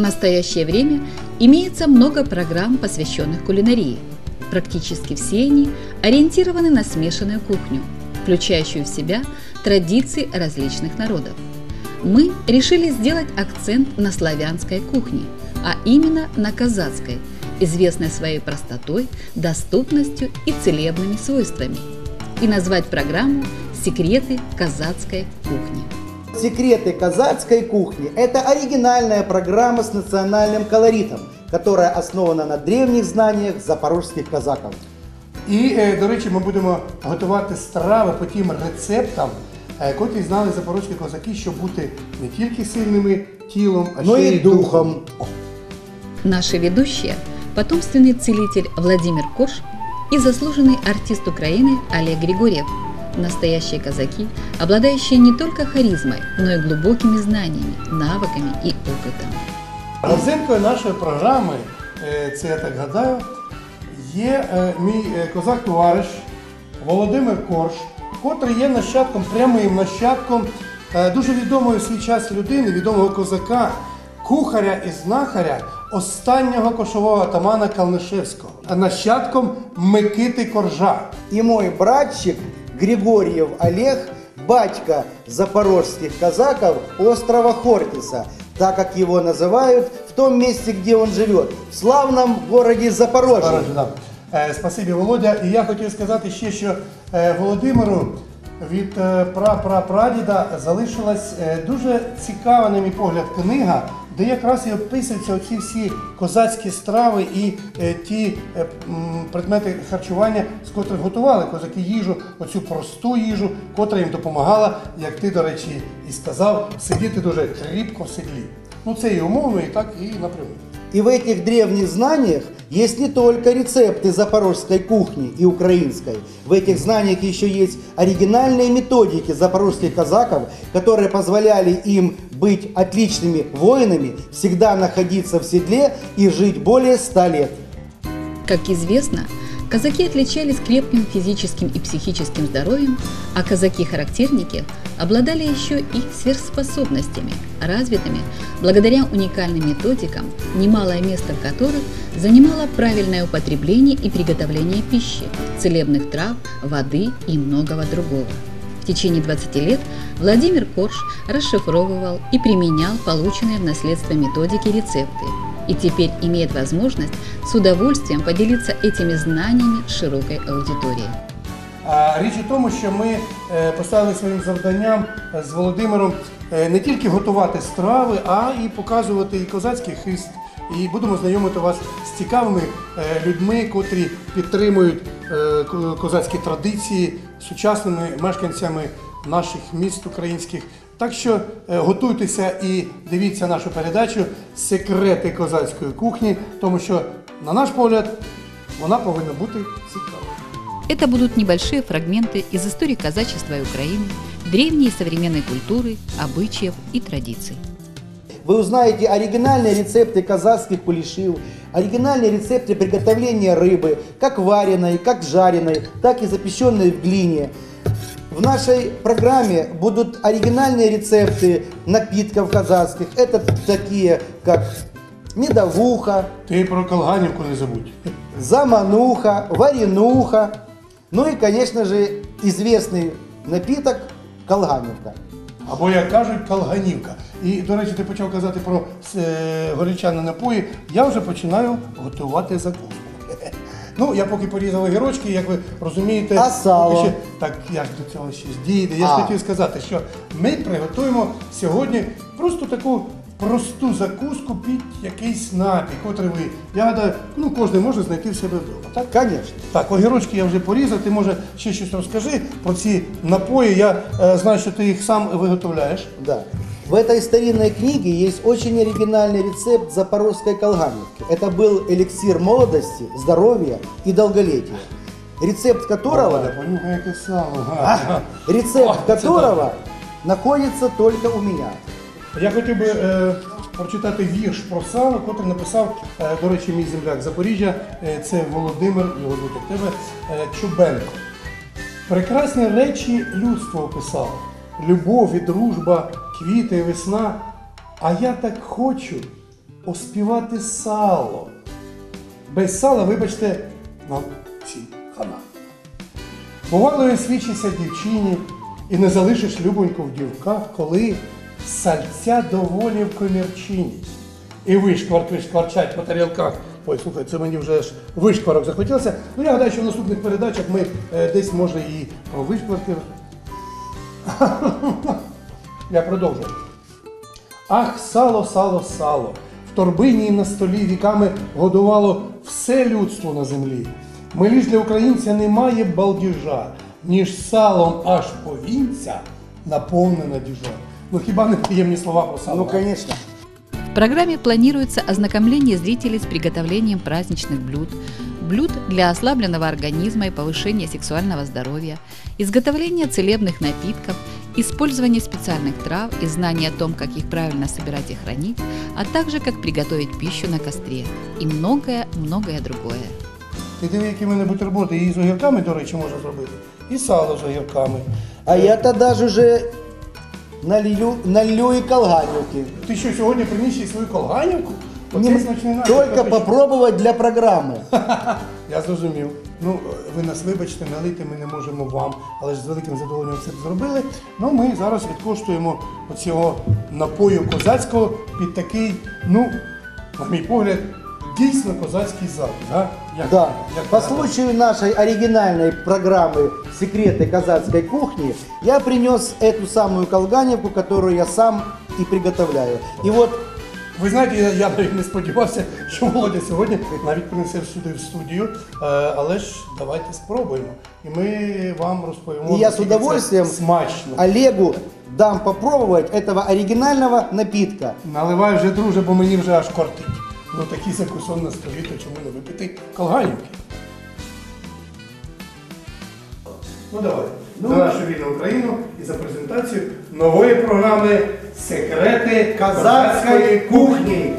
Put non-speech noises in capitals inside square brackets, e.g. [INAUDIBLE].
настоящее время имеется много программ, посвященных кулинарии. Практически все они ориентированы на смешанную кухню, включающую в себя традиции различных народов. Мы решили сделать акцент на славянской кухне, а именно на казацкой, известной своей простотой, доступностью и целебными свойствами, и назвать программу «Секреты казацкой кухни». Секреты казацкой кухни – это оригинальная программа с национальным колоритом, которая основана на древних знаниях запорожских казаков. І, е, до речі, ми будемо готувати страви по тим рецептам, е, котрі знали запорозькі козаки, щоб бути не тільки сильними тілом, а Но ще и й духом. Наши ведущие – потомственный целитель Владимир Кош и заслуженный артист Украины Олег Григорьев. Настоящие казаки, обладающие не только харизмой, но и глубокими знаниями, навыками и опытом. Родзинкою нашої програми, е, це я так гадаю, є е, мій е, козак-товариш Володимир Корж, котрий є нащадком, прямим нащадком дуже відомої в свій час людини, відомого козака, кухаря і знахаря останнього кошового атамана Калнишевського, нащадком Микити Коржа. И мой братчик Григорьев Олег, батька запорожских казаков острова Хортиса, так как его называют в том месте, где он живет, в славном городе Запорожье. Парадже, да. Е, Спасибі, Володя. І я хотів сказати ще, що е, Володимиру від е, прапрапрадіда залишилась е, дуже цікава, на мій погляд, книга, де якраз і описуються оці всі козацькі страви і е, ті е, м, предмети харчування, з котрих готували козаки їжу, оцю просту їжу, котра їм допомагала, як ти, до речі, і сказав, сидіти дуже кріпко в седлі. Ну це і умовно, і так, і напряму. И в этих древних знаниях есть не только рецепты запорожской кухни и украинской. В этих знаниях еще есть оригинальные методики запорожских казаков, которые позволяли им быть отличными воинами, всегда находиться в седле и жить более ста лет. Как известно, казаки отличались крепким физическим и психическим здоровьем, а казаки-характерники обладали еще и сверхспособностями, развитыми благодаря уникальным методикам, немалое место в которых занимало правильное употребление и приготовление пищи, целебных трав, воды и многого другого. В течение 20 лет Владимир Корж расшифровывал и применял полученные в наследство методики и рецепты, и теперь имеет возможность с удовольствием поделиться этими знаниями с широкой аудиторией. А річ у тому, що ми е, поставили своїм завданням е, з Володимиром е, не тільки готувати страви, а і показувати і козацький хист. І будемо знайомити вас з цікавими е, людьми, котрі підтримують е, ко- козацькі традиції сучасними мешканцями наших міст українських. Так що е, готуйтеся і дивіться нашу передачу Секрети козацької кухні, тому що, на наш погляд, вона повинна бути цікавою. Это будут небольшие фрагменты из истории казачества и Украины, древней и современной культуры, обычаев и традиций. Вы узнаете оригинальные рецепты казахских кулишил, оригинальные рецепты приготовления рыбы, как вареной, как жареной, так и запеченной в глине. В нашей программе будут оригинальные рецепты напитков казахских. Это такие, как медовуха, Ти про Колганівку не забудь. замануха, варенуха. Ну и, конечно же, известный напиток колганевка. Або, як кажуть, калганівка. І, до речі, ти почав казати про е, горілчані напої. Я вже починаю готувати закуску. [LAUGHS] Ну, я поки порізав огірочки, як ви розумієте, А сало? поки ще- так я ж до цього ще дійде. Я ж А. хотів сказати, що ми приготуємо сьогодні просто таку просту закуску під якийсь напій, котрий ви, я гадаю, ну кожен може знайти в себе вдома. Так? Конечно. Так, огірочки я вже порізав, ти може ще щось розкажи про ці напої. Я е, знаю, що ти їх сам виготовляєш. Да. В этой старинной книге есть очень оригинальный рецепт запорожской колганевки. Это был эликсир молодости, здоровья и долголетия. Рецепт которого, Володя, [LAUGHS] понюхай, яке сало. а, Га. рецепт О, це которого находится только у меня. Я хотів би е, прочитати вірш про сало, котрий написав, е, до речі, мій земляк Запоріжжя. Е, це Володимир, його звуть як тебе, е, Чубенко. Прекрасні речі людство описало. Любов і дружба, квіти і весна. А я так хочу оспівати сало. Без сала, вибачте, нам всім хана. Бувало, свідчися дівчині, і не залишиш любоньку в дівках, коли сальця доволі в комірчині. І вишкварк вишкварчать по тарілках. Ой, слухай, це мені вже аж вишкварок захотілося. Ну я гадаю, що в наступних передачах ми е, десь може і про вишкварки. [LAUGHS] Я продовжую. Ах, сало, сало, сало. В торбині і на столі віками годувало все людство на землі. Милі ж для українця немає балдіжа, ніж салом аж повінця наповнена діжа. Ну хіба не приємні слова про сало? Ну, конечно. В программе планируется ознакомление зрителей с приготовлением праздничных блюд, блюд для ослабленного организма и повышения сексуального здоровья, изготовление целебных напитков, использование специальных трав и знание о том, как их правильно собирать и хранить, а также как приготовить пищу на костре и многое-многое другое. Ти диви, які в мене бутерброди. І з огірками, до речі, можна зробити. І сало з огірками. А я-то даже уже налью, налью и колганівки. Ти що, сьогодні приніс ще й свою колганівку? Оце Не- смачний напій. Только Тобто, попробовать для программы. [LAUGHS] Я зрозумів. Ну, ви нас вибачте, налити ми не можемо вам, але ж з великим задоволенням це зробили. Ну, ми зараз відкоштуємо оцього напою козацького під такий, ну, на мій погляд, дійсно козацький запах. Да? Як, Да. як По ви случаю нашей оригинальной программы «Секреты казацкой кухни» я принес эту самую колганевку, которую я сам и приготовляю. И вот ви знаєте, я, я навіть не сподівався, що Володя сьогодні навіть принесе сюди в студію, е, але ж давайте спробуємо. І ми вам розповімо. И я с наскільки це удовольствием смачно. Олегу дам попробовать этого оригинального напитка. Наливай вже, друже, бо мені вже аж кортить. Ну такий закусон на столі, то чому не випити колганівки? Ну давай. За нашу вільну Україну і за презентацію нової програми Секрети Казацької кухні.